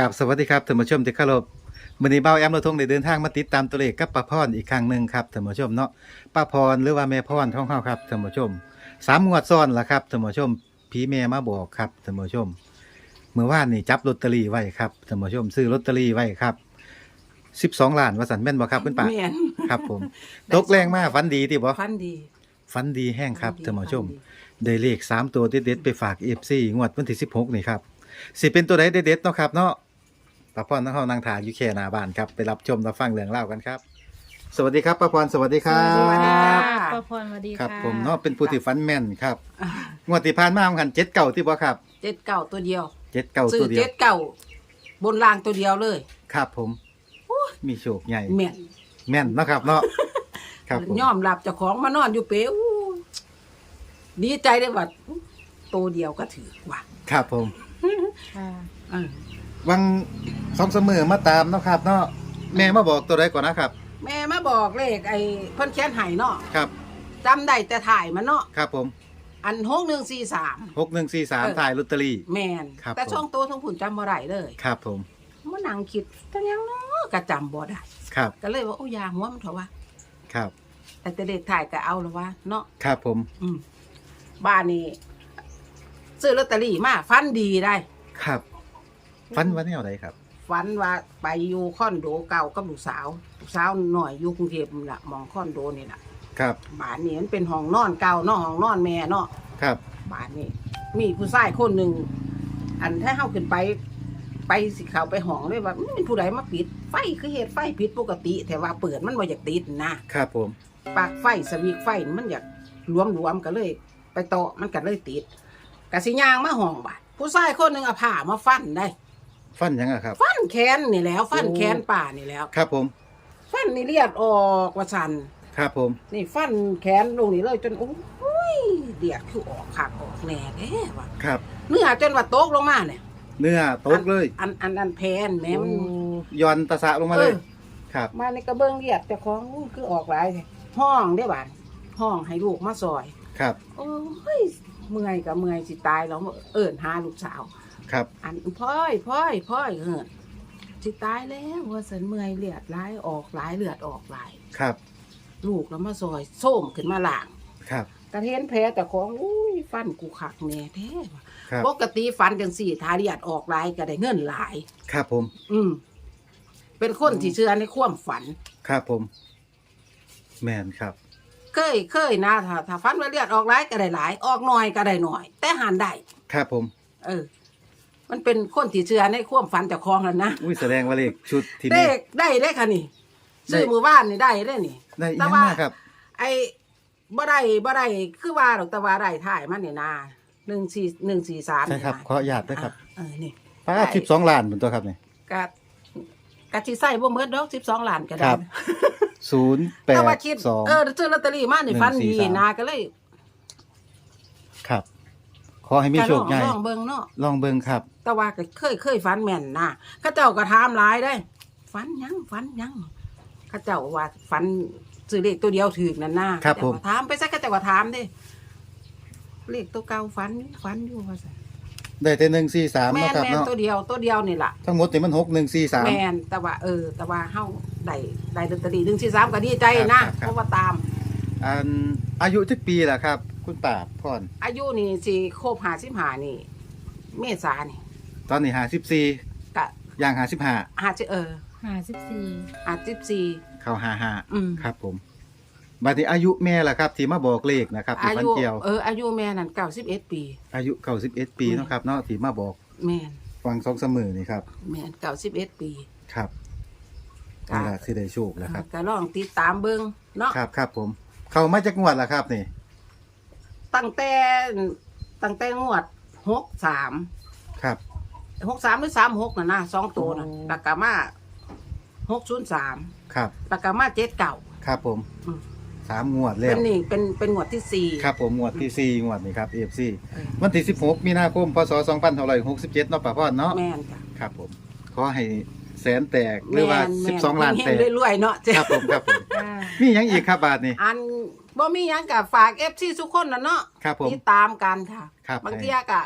กับสวัสดีครับท่านผู้ชมที่เคารพมื้อนี้เบ้าแอมเราทงได้เดินทางมาติดตามตัวเลขกับป้าพรอีกครั้งหนึ่งครับท่านผู้ชมเนาะป้าพรหรือว่าแม่พรท้องเฮาครับท่านผู้ชมสามงวดซ้อนละครับท่านผู้ชมผีแม่มาบอกครับท่านผู้ชมเมื่อวานนี่จับลอตเตอรี่ไว้ครับท่านผู้ชมซื้อลอตเตอรี่ไว้ครับ12ล้านว่าสันแม่นบ่ครับคุณป้าแม่นครับ ผม ตกแรงมากฝันดีติบ่ฟันดีฝันดีแห้งครับฟัดีท่านผู้ชมฟันดีได้เลขสามตัวเด็ดๆไปฝาก FC งวดวันที่16นี่ครับสิเป็นตัวใดเด็ดๆเนาะครับเนาะ ป้าพรทั้งเฮานางถ่ายอยู่แค่หน้าบ้านครับไปรับชมรับฟังเรื่องเล่าวกันครับ สวัสดีครับป้าพรสวัสดีครับ สวัสดีค่ะป้าพรสวัสดีครัค่ะบผมเนาะเป็นผู้ที่ฝันแม่นครับอะงวดที่ผ่านมาของกันเจ็ดเก่าที่บ่ครับเจ็ดเก่าตัวเดียวเจ็ดเก่าซื้ตัอวเดียเจ็วดเก่าบนรางตัวเดียวเลยครับผมมีโชคใหญ่แม่นแม่นเนาะครับเนาะครับผมยอมรับเจ้าของมานอนอยู่เป๋อู้ดีใจได้ว่าตัวเดียวก็ถือว่าครับผมค่ะ เออวัง สองเสมอมาตามเนาะครับเนาะแม่มาบอกตัวใดก่อนนะครับ แม่มาบอกเลขไอ้เพิ่นแค้นไห้เนาะครับจำได้แต่ถ่ายมันเนาะครับผมอันหกหนึ่งสี่สาม หกหนึ่งสี่สามเออ ถ่ายลอตเตอรี่ แมนครับแต่ผม ช่องตัวทั้งผุนจำบ่ได้เลยครับผมมานั่งคิดจังยังเนาะก็จำบ่ได้ครับก็เลยว่าโอ้ยาหัวมันเถอะวะครับแต่แต่เด็กถ่ายก็เอาแล้ววะเนาะครับผมอืมบ้านนี้ซื้อลอตเตอรี่มาฟันดีได้ ครับฟันวันนี้เอาไรครับ ฟันว่าไปอยู่คอนโดเก่ากับลูกสาวลูกสาวหน่อยอยู่กรุงเทพนี่ล่ะหมองคอนโดนี่ล่ะครับบ้านนี้มันเป็นห้องนอนเก่าเนาะห้องนอนแม่เนาะครับบ้านนี้มีผู้ชายคนหนึ่งอันถ้าเฮาขึ้นไป ไปสิเขาไปห้องเลยว่ามันเป็นผู้ใดมาปิด ไฟคือเหตุไฟผิดปกติ แต่ว่าเปิดมันบ่อยากติดนะครับผมปากไฟสวิกไฟมันอยากรวมๆกันเลย ไปต่อมันก็เลยติดกะสิย่างมาห้องบาดผู้ชายคนหนึ่งเอาผ้ามาฟันได้ ฟันยังอะครับ ฟันแขนนี่แหล้ว ฟันโอ้แขนป่านี่แหล้ว ครับผม ฟันนี่เลียดออกว่าสันครับผม นี่ฟันแขนลงนี่เลยจนโอ้ยเลียดคือออกขากออกแหน่แท้ว่ะครับ เนื้อจนว่าตกลงมาเนี่ยเนื้อตกเลยอันอันอันแพนแหม่มันโอ้ย้อนตะสะลงมาเลย เออ ครับ มาในกระเบื้องเลียดแต่ของอู้คือออกหลายเลยห้องได้บาดห้องให้ลูกมาซอย ครับ โอ้ยเมื่อยกับเมื่อยสิตายแล้วเอิ้นหาลูกสาว ครับ อันพ่อยพ่อยพ่อยเหินสิตายแล้วว่าสันเมื่อยเลือดไหลายออกไหลายเลือดออกไหลายครับ ลูกแล้วมาซอยส้มขึ้นมาล่างครับ กระเทนแพ้แต่ของอุ้ยฟันกูขักแน่แท้ว่ะครับ ปกติฟันจังสี่ทาเลือดออกหลายก็ได้เงินหลาย ครับผม อืมเป็นคนที่เชื่อในความฝัน ครับผม แม่นครับ เคยเคยนะถ้าถ้าฟันว่าเลือดออกหลายก็ได้หลาย ออกหน่อยก็ได้หน่อย แต่หันได้ ครับผม เออ มันเป็นคนที่เชื่อในความฝันเจากของแล้วนะอุ้ยแสดงว่าเลขชุดที่เลนี่ขได้ได้ค่ะนี่ได้ ซื้อมือบ้านนี่ได้ได้นี่ ได้อีกแต่ยังว่า มากครับ ไอ้บ่ได้บ่ได้คือว่าดอกแต่ว่าได้ถ่ายมันนี่นาหนึ่งสี่หนึ่งสี่สามใช่ครับขออนุญาตด้วยครับเออนี่ป้าสิบสองล้านเป็นตัวครับนี่กะกะที่ใส่บ่เมิดดอกสิบสองล้านก็คได้รับ ศูนย์แปแต่ดว่าคิดสอง เออซื้อลอตเตอรี่มานี่ฟันดีหนึ่งสี่สาม นาก็เลยครับ ขอให้มีโชคใหญ่ลองเบิ่งเนาะลองเบิ่งครับ แต่ว่าก็เคยเคยฝันแม่นนะเข้าเจ้าก็ถามหลายได้ฝันหยังฝันหยังเข้าเจ้าว่าฝันซื้อเลขตัวเดียวถึกนั่นนะครับผมแต่ว่าถามไปซะเข้าเจ้าก็ถามเด้เลขตัวเก่าฝันฝันอยู่ว่าซั่นได้แต่หนึ่งสี่สามแม่เนาะนครับแม่นเนาะตัวเดียวตัวเดียวนี่ล่ะ ทั้งหมดนี่มันหกหนึ่งสี่สามแม่นแต่ว่าเออ แต่ว่าเฮาได้ได้ลอตเตอรี่หนึ่งสี่สามก็ดีใจครันะบครับ เพราะว่าตามอันอายุจักปีล่ะครับ คุณป่าบพรอายุนี่สิโคบหาสิบหานี่ เมษานี่ตอนนี้หาสิบสี่กะย่างหาสิบห้าหาสิเออห้าสิบสี่หาสิบสี่เข้าหาห้าอืมครับผมบัดนี้อายุแม่ล่ะครับ ที่มาบอกเลขนะครับที่อาฟันยุเกี่ยว เอออายุแม่นั่นเก้าสิบเอ็ดปี อายุเก้าสิบเอ็ดปีแม่เนาะครับเนาะที่มาบอกแม่นฟังสองเสมอนี่ครับ แม่นเก้าสิบเอ็ดปี ครับค่ะ นี่แหละที่ได้โชคแล้วครับ ก็ลองติดตามเบิ้งเนาะครับครับผม เข้ามาจากงวดล่ะครับนี่ ตั้งแต่ตั้งแต่งวดหกสามครับ หกสามหรือสามหกน่ะนะสองตัวน่ะโอ้ปากกามาหกศูนย์สามครับปากกามาเจ็ดเก่า ครับผมอืม สามงวดแล้เป็วนนี่เป็นเป็นงวดที่สี่ ครับผมงวดที่สี่งวดนี่ครับเอฟซีเออ วันที่สิบหกมีนาคมพศสองพันหกสิบเจ็ดเนาะป่าพ่อเนาะแม่นจ้ะครับผมขอให้แสนแตกหรือว่าแม่นสิบแม่สองล้านเฮแตกงๆรวยๆเนาะจ้ะครับผมครับผมค่ะมีหยังอีกครับบาทนี่อัน บ่มีหยังกับฝากเอฟซีทุกคนนะเนาะครับผม ติดตามกันค่ะครับบางทีก็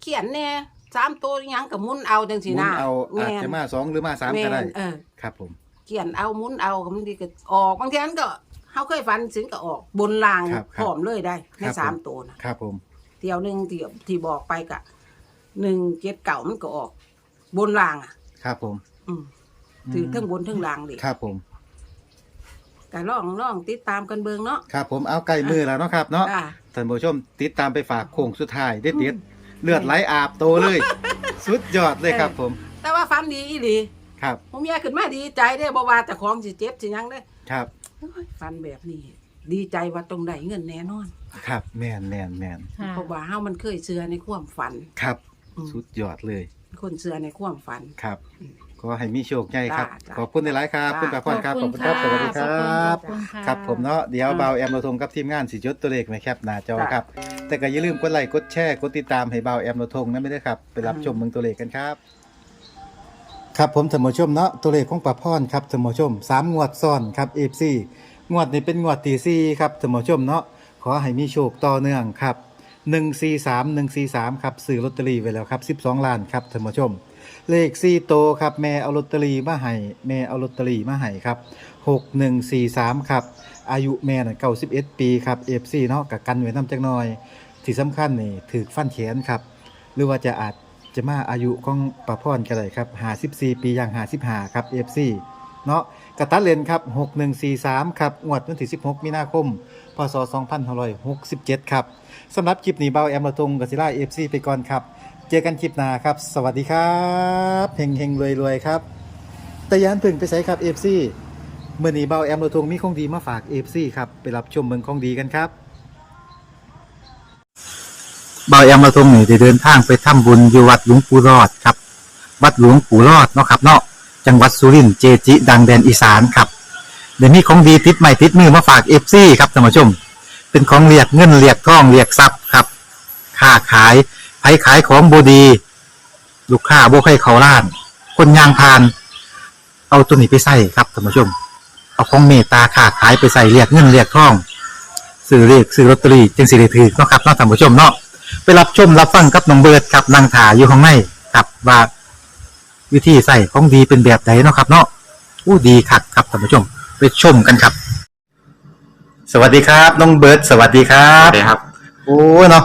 เขียนแน่สามตัวอิหยังก็หมุนเอาจังหซี่มุนนะเอาอาจแม่นจะมาสองหรือมาสามก็ได้แนเออ ครับผม เขียนเอาหมุนเอาก็มันดีก็ออกบางทีนั้นก็เฮาเคยฝันสินก็ออกบนรางครับครับพร้อมเลยได้ในครับสามผมตัวนะครับผม เที่ยวหนึงที่ที่บอกไปกะหนึ่งเจ็ดเก่ามันก็ออก บนรางอะ ครับผม อืมถือทั้งบนทั้งรางดิครับผม ก็ลองลองติดตามกันเบิงเนาะ ครับผมเอาใกล้มือแล้วเนาะครับเนาะอ่าท่านผู้ชมติดตามไปฝากโค้งสุดท้ายเด็ดเด็ดๆเลือดไหลอาบโตเลย สุดยอดเลยครับผมแต่ว่าฟันดีอีหลีครับผมแย่ขึ้นมาดีใจได้บ่ว่าแต่ของสิเจ็บสิหยังได้ครับโอ้ยฟันแบบนี้ ดีใจว่าตรงได้เงินแน่นอนครับแม่นแม่นแม่นค่ะเพราะว่าเฮามันเคยเชื่อในความฝัน ครับ อืม สุดยอดเลยคนเชื่อในความฝัน ครับ อืมขอให้มีโชคใหญ่ครับ จ้าจ้าขอบคุณในหลายๆครับจ้าคุณปราพรครับขอบคุณคะรับสวัสดีครขอับขอบคุณะครับผมเนาะเดี๋ยวอืมเบาแอมเราทงกับทีมงานสิจดตัวเลขไว้แคปหน้าจอจ้ะครับ แต่ก็อย่าลืมกดไลค์กดแชร์กดติดตามให้เบาแอมเราทงนะไม่ได้วยครับ ไปรับอืมชมเมืองตัวเลขกันครับ ครับผมท่านผู้ชมเนาะตัวเลขของปราพรครับท่านผู้ชมสามงวดซ้อนครับ FC งวดนี้เป็นงวดที่สี่ครับท่านผู้ชมเนาะขอให้มีโชคต่อเนื่องครับ143 143ครับซื้อลอตเตอรี่ไว้แล้วครับ12ล้านครับท่านผู้ชม เลข4โตครับแม่เอาลอตเตอรี่มาให้แม่เอาลอตเตอรี่มาให้ครับ6143ครับ อายุแม่เน่ะ91ปีครับ FC เนาะกับกันไว้นำจักหน่อย ที่สำคัญนี่ถือฟันแขนครับ หรือว่าจะอาจจะมาอายุของประพรก็ได้ครับ54ปีอย่าง55ครับ FC เนาะกระตัดเลนครับ 6143 ครับงวดวันที่ 16 มีนาคม พศ 2567 ครับ สำหรับคลิปนี้เบาแอมระทงกับศิลา FC ไปก่อนครับ เจอกันคลิปหน้าครับ สวัสดีครับเฮงเฮงรวยรวยครับแต่ยานพึ่งไปใส่ครับ FC เมื่อนี้เบาแอมระทงมีของดีมาฝาก FC ครับไปรับชมเมืองของดีกันครับเบาแอมมาทงนี่ได้เดินทางไปทำบุญอยู่วัดหลวงปู่รอดครับ วัดหลวงปู่รอดเนาะครับเนาะจังหวัดสุรินทร์เจจิดังแดนอีสานครับเดี๋ยวนี้ของดีติดใหม่ติดมือมาฝากเอฟซีครับท่านผู้ชม เป็นของเรียกเงินเรียกทองเรียกทรัพย์ครับค้าขาย ไผขายของบดี ลูกค้าบ่ให้เขาล้าน คนยางพาน เอาตัวนี้ไปใส่ครับท่านผู้ชม เอาของเมตตาค้าขายไปใส่เรียกเงินเรียกทองซื้อเรียกซื้อลอตเตอรี่จึงสิได้ถือเนาะครับเนาะท่านผู้ชมเนาะไปรับชมรับฟังกับน้องเบิร์ดครับนางถาอยู่ข้างในครับว่าวิธีใส่ของดีเป็นแบบไหนเนาะครับ เนาะอู้ดีคักครับท่านผู้ชม ไปชมกันครับ สวัสดีครับน้องเบิร์ดสวัสดีครัครับบครับ โอ้เนาะ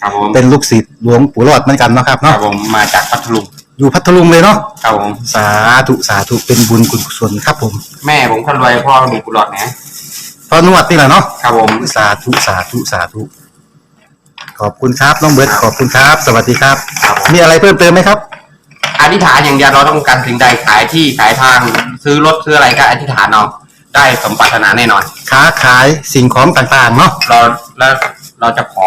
ครับผมเป็นลูกศิษย์หลวงปู่รอดเหมือนกันเนาะครับครัเนาะบผมมาจากพัทลุงอยู่พัทลุงเลยเนาะครับผมสาธุสาธุเป็นบุญกุศลครับผมแม่ผมคนรวยพ่อมีกุหลาบนะพอนวดนี่แหละเนาะครับผม สาธุสาธุสาธุขอบคุณครับน้องเบิร์ดขอบคุณครับ สวัสดีครับ ครับผม มีอะไรเพิ่มเติมไหมครับ อธิษฐานอย่างเดียวเราต้องการสิ่งใดขายที่ขายทางซื้อรถซื้ออะไรก็อธิษฐานเอาได้สมปรารถนาแน่นอน ค้าขายสิ่งของต่างๆเนาะเราแล้วเราจะขอ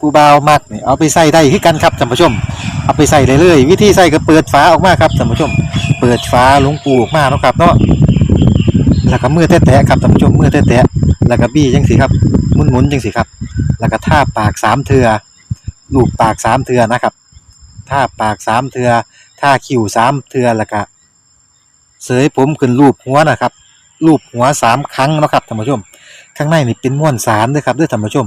ผู้บ่าวมักนี่เอาไปใส่ได้คือกันครับท่านผู้ชม เอาไปใส่เลยเลย วิธีใส่ก็เปิดฝาออกมาครับท่านผู้ชม เปิดฝาหลวงปูออกมาเนาะครับเนาะแล้วก็มือแตะๆครับท่านผู้ชมมือแตะๆแล้วก็บี้จังสิครับหมุนๆจังสิครับ แล้วก็ท่าปากสามเทือลูบปากสามเทือนะครับท่าปากสามเทือท่าคิ้วสามเทือแล้วก็เสยผมขึ้นรูปหัวนะครับรูปหัวสามครั้งนะครับท่านผู้ชม ข้างในนี่เป็นม้วนสารด้วยครับด้วยท่านผู้ชม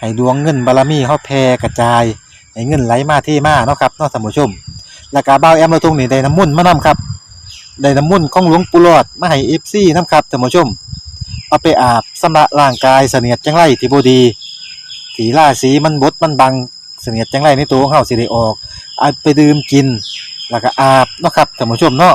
ให้ดวงเงินบารมีเฮาแผ่กระจายให้เงินไหลมาเทมาเนาะครับเนาะท่านผู้ชมแล้วก็เบาแอมเราทงนี่ได้น้ำมุ่นมานํครับได้น้ำมุ่นของหลวงปู่หลอดมาให้เอฟซีนํครับท่านผู้ชม เอาไปอาบสำระร่างกายเสนียดจังไรที่บดีถีล่าสีมันบดมันบังเสนียดจังไรในตัวของเฮาสิได้ออกเอาไปดื่มกิน แล้วก็อาบเนาะครับท่านผู้ชมเนาะ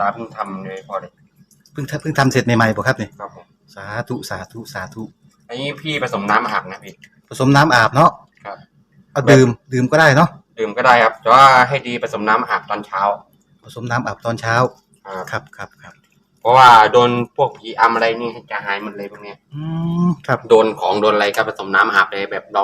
เพิ่งทำเลยพอเลยเพิ่งทำเพิ่งทำเสร็จใหม่ๆบ่ครับเนี่ยครับผมสาธุสาธุสาธุอันนี้พี่ผสมน้ำอาบนะพี่ ผสมน้ำอาบเนาะครับ เอาดื่มดื่มก็ได้เนาะดื่มก็ได้ครับแต่ว่าให้ดีผสมน้ำอาบตอนเช้า ผสมน้ำอาบตอนเช้าครับ ครับครับครับเพราะว่าโดนพวกผีอำอะไรนี่จะหายหมดเลยพวกเนี้ยอืมครับ โดนของโดนอะไรก็ผสมน้ำอาบเลยแบบเรา